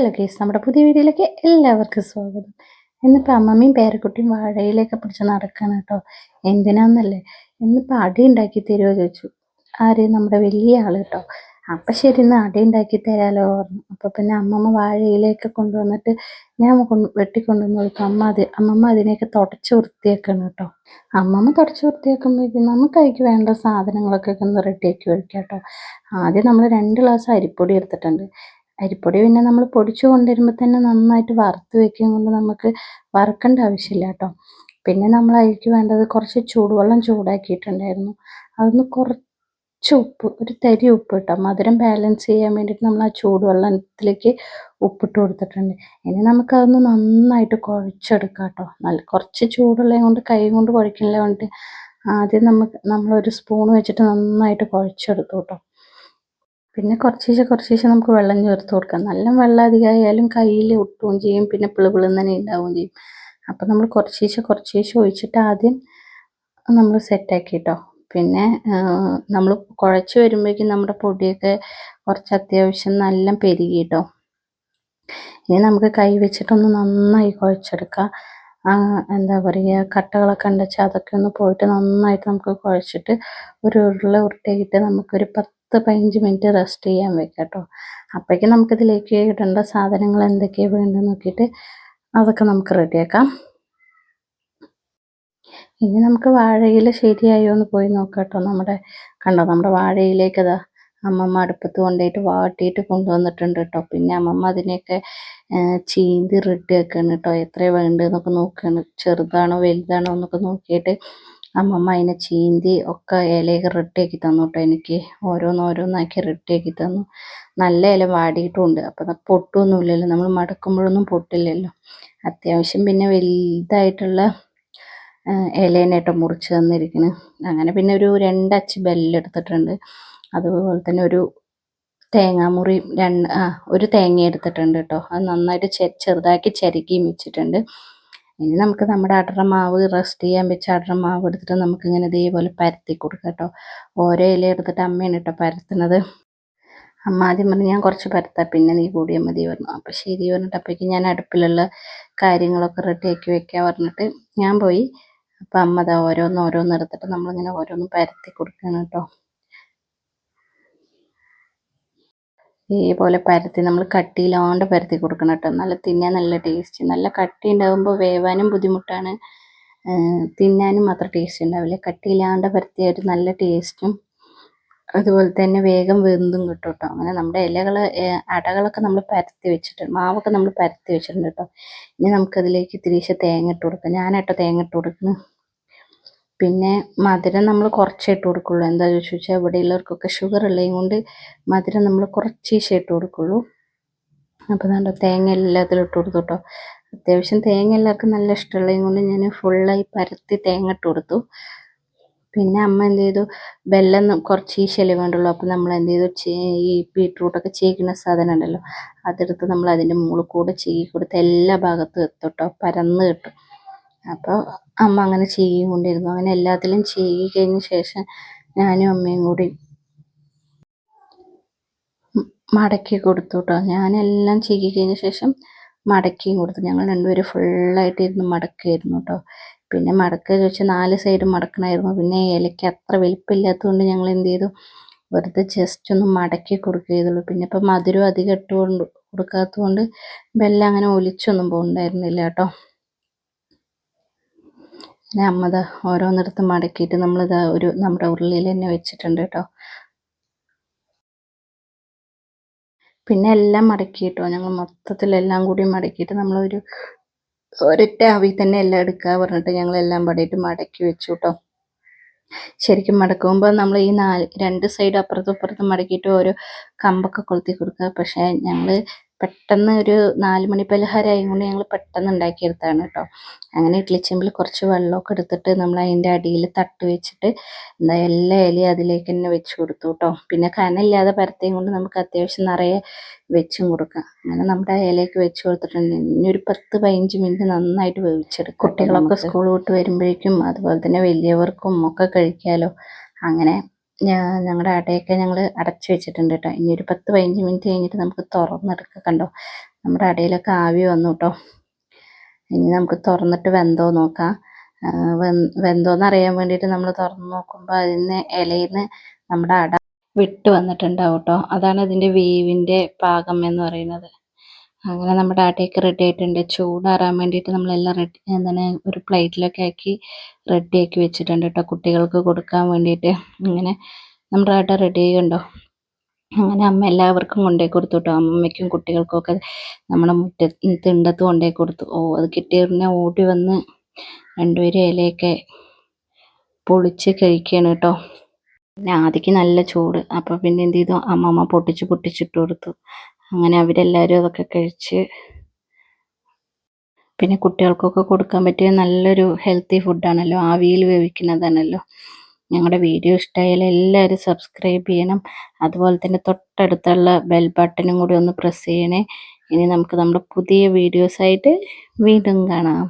Hello case നമ്മുടെ പുതിയ വീഡിയോയിലേക്ക് എല്ലാവർക്കും സ്വാഗതം. ഇന്നിപ്പോൾ അമ്മമ്മയും പേരക്കുട്ടിയും വാഴയിലേക്ക് പിടിച്ച് നടക്കാണ് കേട്ടോ. എന്തിനാന്നല്ലേ? ഇന്നിപ്പോൾ അടി ഉണ്ടാക്കി തരുമോ ചോദിച്ചു. ആര്? നമ്മുടെ വലിയ ആൾ കേട്ടോ. അപ്പം ശരി ഇന്ന് അടി ഉണ്ടാക്കി തരാലോ പറഞ്ഞു. അപ്പോൾ പിന്നെ അമ്മമ്മ വാഴയിലേക്ക് കൊണ്ടുവന്നിട്ട് ഞാൻ കൊണ്ട് വെട്ടിക്കൊണ്ടുവന്ന് കൊടുക്കും. അമ്മ അത് അമ്മമ്മ അതിനെയൊക്കെ തുടച്ച് വൃത്തിയാക്കണം കേട്ടോ. അമ്മമ്മ തുടച്ച് വൃത്തിയാക്കുമ്പോഴേക്കും നമുക്ക് അതിക്ക് വേണ്ട സാധനങ്ങളൊക്കെ ഒന്ന് റെഡിയാക്കി വയ്ക്കാം കേട്ടോ. ആദ്യം നമ്മൾ രണ്ട് ഗ്ലാസ് അരിപ്പൊടി എടുത്തിട്ടുണ്ട്. അരിപ്പൊടി പിന്നെ നമ്മൾ പൊടിച്ചു കൊണ്ടുവരുമ്പോൾ തന്നെ നന്നായിട്ട് വറുത്ത് വെക്കും കൊണ്ട് നമുക്ക് വറുക്കേണ്ട ആവശ്യമില്ല കേട്ടോ. പിന്നെ നമ്മൾ അതിലേക്ക് വേണ്ടത് കുറച്ച് ചൂടുവെള്ളം ചൂടാക്കിയിട്ടുണ്ടായിരുന്നു. അതൊന്ന് കുറച്ച് ഉപ്പ് ഒരു തരി ഉപ്പ് കേട്ടോ മധുരം ബാലൻസ് ചെയ്യാൻ വേണ്ടിയിട്ട് നമ്മൾ ആ ചൂടുവെള്ളത്തിലേക്ക് ഉപ്പിട്ട് കൊടുത്തിട്ടുണ്ട്. ഇനി നമുക്കതൊന്ന് നന്നായിട്ട് കുഴച്ചെടുക്കാം കേട്ടോ. നല്ല കുറച്ച് ചൂടുള്ളത് കൊണ്ട് കൈ കൊണ്ട് കുഴക്കില്ല കൊണ്ട് ആദ്യം നമുക്ക് നമ്മളൊരു സ്പൂൺ വെച്ചിട്ട് നന്നായിട്ട് കുഴച്ചെടുത്തു കേട്ടോ. പിന്നെ കുറച്ചീശെ കുറച്ചീശെ നമുക്ക് വെള്ളം ചേർത്ത് കൊടുക്കാം. നല്ല വെള്ളം അധികമായാലും കയ്യിൽ ഒട്ടുകയും ചെയ്യും. പിന്നെ പിളുപിളുന്ന് തന്നെ ഉണ്ടാവുകയും ചെയ്യും. അപ്പം നമ്മൾ കുറച്ചീശെ കുറച്ചീശെ ഒഴിച്ചിട്ട് ആദ്യം നമ്മൾ സെറ്റാക്കി കേട്ടോ പിന്നെ നമ്മൾ കുഴച്ച് വരുമ്പോഴേക്കും നമ്മുടെ പൊടിയൊക്കെ കുറച്ച് അത്യാവശ്യം നല്ല പെരുകി കേട്ടോ ഇനി നമുക്ക് കൈ വെച്ചിട്ടൊന്ന് നന്നായി കുഴച്ചെടുക്കാം. എന്താ പറയുക കട്ടകളൊക്കെ ഉണ്ടെച്ചാൽ അതൊക്കെ ഒന്ന് പോയിട്ട് നന്നായിട്ട് നമുക്ക് കുഴച്ചിട്ട് ഒരു ഉരുള ഉരുട്ടിയിട്ട് നമുക്കൊരു പത്ത് പത്ത് പതിനഞ്ച് മിനിറ്റ് റെസ്റ്റ് ചെയ്യാൻ വെക്കുക കേട്ടോ അപ്പോഴേക്കും നമുക്കിതിലേക്ക് ഇടേണ്ട സാധനങ്ങൾ എന്തൊക്കെയാണ് വേണ്ടത് നോക്കിയിട്ട് അതൊക്കെ നമുക്ക് റെഡിയാക്കാം ഇനി നമുക്ക് വാഴയില ശരിയായോ എന്ന് പോയി നോക്കാം കേട്ടോ നമ്മുടെ കണ്ടോ നമ്മുടെ വാഴയിലേക്ക് അതാ അമ്മമ്മ അടുപ്പത്ത് കൊണ്ടുപോയിട്ട് വാട്ടിയിട്ട് കൊണ്ടുവന്നിട്ടുണ്ട് കേട്ടോ പിന്നെ അമ്മമ്മ അതിനെയൊക്കെ ചീന്തി റെഡിയാക്കുകയാണ് കേട്ടോ എത്രയാണ് വേണ്ടതെന്നൊക്കെ നോക്കുകയാണ് ചെറുതാണോ വലുതാണോ എന്നൊക്കെ നോക്കിയിട്ട് അമ്മമ്മ അതിനെ ചീന്തി ഒക്കെ ഇലയൊക്കെ റെഡിയാക്കി തന്നു കേട്ടോ എനിക്ക് ഓരോന്നോരോന്നാക്കി റെഡിയാക്കി തന്നു. നല്ല ഇല വാടിയിട്ടുമുണ്ട് അപ്പം പൊട്ടൊന്നുമില്ലല്ലോ. നമ്മൾ മടക്കുമ്പോഴൊന്നും പൊട്ടില്ലല്ലോ. അത്യാവശ്യം പിന്നെ വലുതായിട്ടുള്ള ഇലേനെ മുറിച്ച് തന്നിരിക്കുന്നു അങ്ങനെ പിന്നെ ഒരു രണ്ടച്ച് ബെല്ലെടുത്തിട്ടുണ്ട് അതുപോലെ തന്നെ ഒരു തേങ്ങാമുറി രണ്ട് ആ ഒരു തേങ്ങ എടുത്തിട്ടുണ്ട് കേട്ടോ അത് നന്നായിട്ട് ചെറുതാക്കി ചരുക്കിയും വെച്ചിട്ടുണ്ട് ഇനി നമുക്ക് നമ്മുടെ അടറ മാവ് റെസ്റ്റ് ചെയ്യാൻ വെച്ച അടറ മാവ് എടുത്തിട്ട് നമുക്കിങ്ങനെ ഇതേപോലെ പരത്തി കൊടുക്കാം കേട്ടോ. ഓരോ ഇല എടുത്തിട്ട് അമ്മയാണ് കേട്ടോ പരത്തുന്നത്. അമ്മ ആദ്യം പറഞ്ഞു ഞാൻ കുറച്ച് പരത്താം പിന്നെ നീ കൂടിയാൽ മതി പറഞ്ഞു. അപ്പം ശരി പറഞ്ഞിട്ട് അപ്പോഴേക്കും ഞാൻ അടുപ്പിലുള്ള കാര്യങ്ങളൊക്കെ റെഡിയാക്കി വെക്കാൻ പറഞ്ഞിട്ട് ഞാൻ പോയി. അപ്പം അമ്മ അത് ഓരോന്ന് ഓരോന്ന് എടുത്തിട്ട് നമ്മളിങ്ങനെ ഓരോന്ന് പരത്തി കൊടുക്കണം കേട്ടോ. ഇതേപോലെ പരത്തി നമ്മൾ കട്ടിയിലാണ്ട് പരത്തി കൊടുക്കണം കേട്ടോ. നല്ല തിന്നാൻ നല്ല ടേസ്റ്റ് നല്ല കട്ടി ഉണ്ടാകുമ്പോൾ വേവാനും ബുദ്ധിമുട്ടാണ്. തിന്നാനും മാത്രം ടേസ്റ്റ് ഉണ്ടാവില്ല. കട്ടിയില്ലാണ്ട് പരത്തിയ ഒരു നല്ല ടേസ്റ്റും അതുപോലെ തന്നെ വേഗം വെന്തും കിട്ടും കേട്ടോ. അങ്ങനെ നമ്മുടെ ഇലകൾ അടകളൊക്കെ നമ്മൾ പരത്തി വെച്ചിട്ടുണ്ട്. മാവൊക്കെ നമ്മൾ പരത്തി വെച്ചിട്ടുണ്ട് കേട്ടോ. ഇനി നമുക്കതിലേക്ക് തിരിച്ച് തേങ്ങ ഇട്ട് കൊടുക്കാം. ഞാനാട്ടോ തേങ്ങ ഇട്ട് കൊടുക്കുന്നത്. പിന്നെ മധുരം നമ്മൾ കുറച്ചേ ഇട്ട് കൊടുക്കുള്ളൂ. എന്താ വെച്ചാൽ ഇവിടെയുള്ളവർക്കൊക്കെ ഷുഗർ ഉള്ളതും കൊണ്ട് മധുരം നമ്മൾ കുറച്ചേശേ ഇട്ട് കൊടുക്കുള്ളൂ. അപ്പോൾ നല്ല തേങ്ങ എല്ലാത്തിലും ഇട്ട് കൊടുത്തു കേട്ടോ. അത്യാവശ്യം തേങ്ങ എല്ലാവർക്കും നല്ല ഇഷ്ടമുള്ളതും കൊണ്ട് ഞാൻ ഫുള്ളായി പരത്തി തേങ്ങ ഇട്ട് കൊടുത്തു. പിന്നെ അമ്മ എന്ത് ചെയ്തു? വെല്ലം കുറച്ച് ഈശല്ലേ വേണ്ടുള്ളൂ. അപ്പം നമ്മൾ എന്ത് ചെയ്തു? ഈ ബീട്രൂട്ടൊക്കെ ചീകുന്ന സാധനം ഉണ്ടല്ലോ അതെടുത്ത് നമ്മൾ അതിന്റെ മുകളിൽ കൂടെ ചീകി കൊടുത്ത് എല്ലാ ഭാഗത്തും എത്തും കേട്ടോ. പരന്ന് കിട്ടും. അപ്പോൾ അമ്മ അങ്ങനെ കൊണ്ടിരുന്നു. അങ്ങനെ എല്ലാത്തിലും ചീകി കഴിഞ്ഞ ശേഷം ഞാനും അമ്മയും കൂടി മടക്കി കൊടുത്തു കേട്ടോ ഞാനെല്ലാം ചീകി കഴിഞ്ഞ ശേഷം മടക്കിയും കൊടുത്തു. ഞങ്ങൾ രണ്ടുപേരും ഫുള്ളായിട്ട് ഇരുന്ന് മടക്കായിരുന്നു കേട്ടോ പിന്നെ മടക്കുക ചോദിച്ചാൽ നാല് സൈഡ് മടക്കണമായിരുന്നു. പിന്നെ ഇലയ്ക്ക് അത്ര വലിപ്പമില്ലാത്തതുകൊണ്ട് ഞങ്ങൾ എന്ത് ചെയ്തു? വെറുതെ ജസ്റ്റ് ഒന്ന് മടക്കി കൊടുക്കുക ചെയ്തുള്ളൂ പിന്നെ ഇപ്പം മധുരം അധികം ഇട്ട് കൊണ്ട് കൊടുക്കാത്തതുകൊണ്ട് ബെല്ലം അങ്ങനെ ഒലിച്ചൊന്നും പോകുന്നുണ്ടായിരുന്നില്ല കേട്ടോ പിന്നെ അമ്മ ദാ ഓരോന്നിടത്ത് മടക്കിയിട്ട് നമ്മളിത് ഒരു നമ്മുടെ ഉള്ളിൽ തന്നെ വെച്ചിട്ടുണ്ട് കേട്ടോ. പിന്നെ എല്ലാം മടക്കി കേട്ടോ ഞങ്ങൾ മൊത്തത്തിലെല്ലാം കൂടി മടക്കിയിട്ട് നമ്മളൊരു ഒരൊറ്റ ആവി തന്നെ എല്ലാം എടുക്കുക പറഞ്ഞിട്ട് ഞങ്ങൾ എല്ലാം പടിയിട്ട് മടക്കി വെച്ചു കേട്ടോ. ശരിക്കും മടക്കുമ്പോൾ നമ്മൾ ഈ നാല് രണ്ട് സൈഡ് അപ്പുറത്തും ഇപ്പുറത്തും മടക്കിയിട്ട് ഓരോ കമ്പൊക്കെ കൊളുത്തി കൊടുക്കുക. പക്ഷേ ഞങ്ങൾ പെട്ടെന്ന് ഒരു നാല് മണി പലഹാരം കൊണ്ട് ഞങ്ങൾ പെട്ടെന്ന് ഉണ്ടാക്കിയെടുത്താണ് കേട്ടോ അങ്ങനെ ഇഡ്ഡലി ഇഡ്ലിച്ചെമ്പിൽ കുറച്ച് വെള്ളമൊക്കെ എടുത്തിട്ട് നമ്മൾ അതിന്റെ അടിയിൽ തട്ട് വെച്ചിട്ട് എന്താ എല്ലാ ഇലയും അതിലേക്ക് തന്നെ വെച്ച് കൊടുത്തു കേട്ടോ പിന്നെ കനമില്ലാതെ പരത്തിയും കൊണ്ട് നമുക്ക് അത്യാവശ്യം നിറയെ വെച്ചും കൊടുക്കാം. അങ്ങനെ നമ്മുടെ ഇലയ്ക്ക് വെച്ച് കൊടുത്തിട്ടുണ്ട്. ഇനി ഒരു പത്ത് പതിനഞ്ച് മിനിറ്റ് നന്നായിട്ട് വേവിച്ചെടുക്കും. കുട്ടികളൊക്കെ സ്കൂൾ വിട്ട് വരുമ്പോഴേക്കും അതുപോലെ തന്നെ വലിയവർക്കും ഒക്കെ കഴിക്കാമല്ലോ അങ്ങനെ ഞങ്ങളുടെ അടയൊക്കെ ഞങ്ങൾ അടച്ചു വെച്ചിട്ടുണ്ട് കേട്ടോ ഇനി ഒരു പത്ത് പതിനഞ്ച് മിനിറ്റ് കഴിഞ്ഞിട്ട് നമുക്ക് തുറന്നെടുക്കാം കണ്ടോ? നമ്മുടെ അടയിലൊക്കെ ആവി വന്നു കേട്ടോ ഇനി നമുക്ക് തുറന്നിട്ട് വെന്തോ നോക്കാം. വെന്തോന്ന് അറിയാൻ വേണ്ടിയിട്ട് നമ്മൾ തുറന്ന് നോക്കുമ്പോൾ അതിന് ഇലയിൽ നിന്ന് നമ്മുടെ അട വിട്ട് വന്നിട്ടുണ്ടാവും കേട്ടോ അതാണ് ഇതിന്റെ വേവിന്റെ പാകം എന്ന് പറയുന്നത്. അങ്ങനെ നമ്മുടെ അടയൊക്കെ റെഡി ആയിട്ടുണ്ട്. ചൂടാറാൻ വേണ്ടിയിട്ട് നമ്മളെല്ലാം റെഡി എന്താണ് ഒരു പ്ലേറ്റിലൊക്കെ ആക്കി റെഡിയാക്കി വെച്ചിട്ടുണ്ട് കേട്ടോ കുട്ടികൾക്ക് കൊടുക്കാൻ വേണ്ടിയിട്ട്. ഇങ്ങനെ നമ്മുടെ അട റെഡി ചെയ്യുന്നുണ്ടോ അങ്ങനെ അമ്മ എല്ലാവർക്കും കൊണ്ടേ കൊടുത്തു കേട്ടോ അമ്മയ്ക്കും കുട്ടികൾക്കൊക്കെ നമ്മുടെ മുറ്റ തിണ്ടത്ത് കൊണ്ടുപോയി കൊടുത്തു. ഓ അത് കിട്ടിയ ഉടനെ ഓടി വന്ന് രണ്ടുപേരും ഇലയൊക്കെ പൊളിച്ച് കഴിക്കുകയാണ് കേട്ടോ പിന്നെ ആദിക്ക് നല്ല ചൂട്. അപ്പോൾ പിന്നെ എന്ത് ചെയ്തു? അമ്മമ്മ പൊട്ടിച്ച് പൊട്ടിച്ചിട്ട് കൊടുത്തു. അങ്ങനെ അവരെല്ലാവരും അതൊക്കെ കഴിച്ച് പിന്നെ കുട്ടികൾക്കൊക്കെ കൊടുക്കാൻ പറ്റിയ നല്ലൊരു ഹെൽത്തി ഫുഡാണല്ലോ ആവിയിൽ വേവിക്കുന്നതാണല്ലോ. ഞങ്ങളുടെ വീഡിയോ ഇഷ്ടമായാൽ എല്ലാവരും സബ്സ്ക്രൈബ് ചെയ്യണം. അതുപോലെ തന്നെ തൊട്ടടുത്തുള്ള ബെൽ ബട്ടണും കൂടി ഒന്ന് പ്രസ് ചെയ്യണേ. ഇനി നമുക്ക് നമ്മുടെ പുതിയ വീഡിയോസായിട്ട് വീണ്ടും കാണാം.